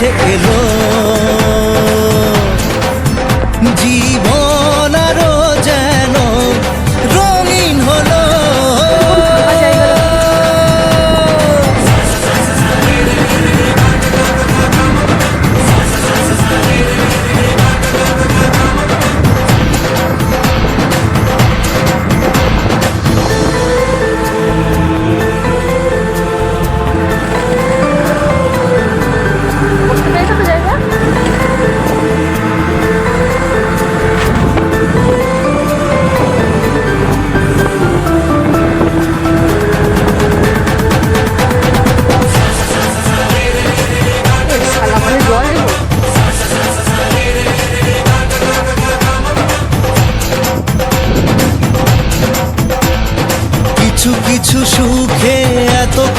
কাছে এলো।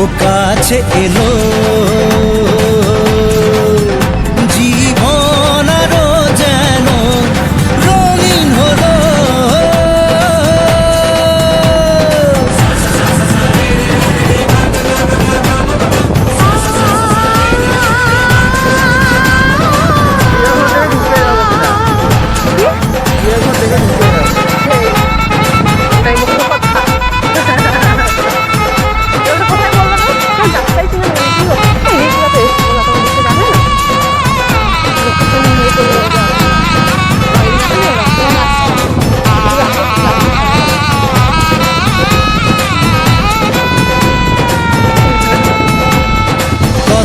ও কাছে এলো।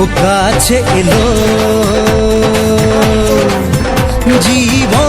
ও কাছে এলো। জীবন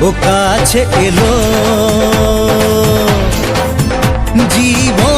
ও কাছে এলো জীবন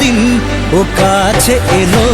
দিন ও কাছে এলো।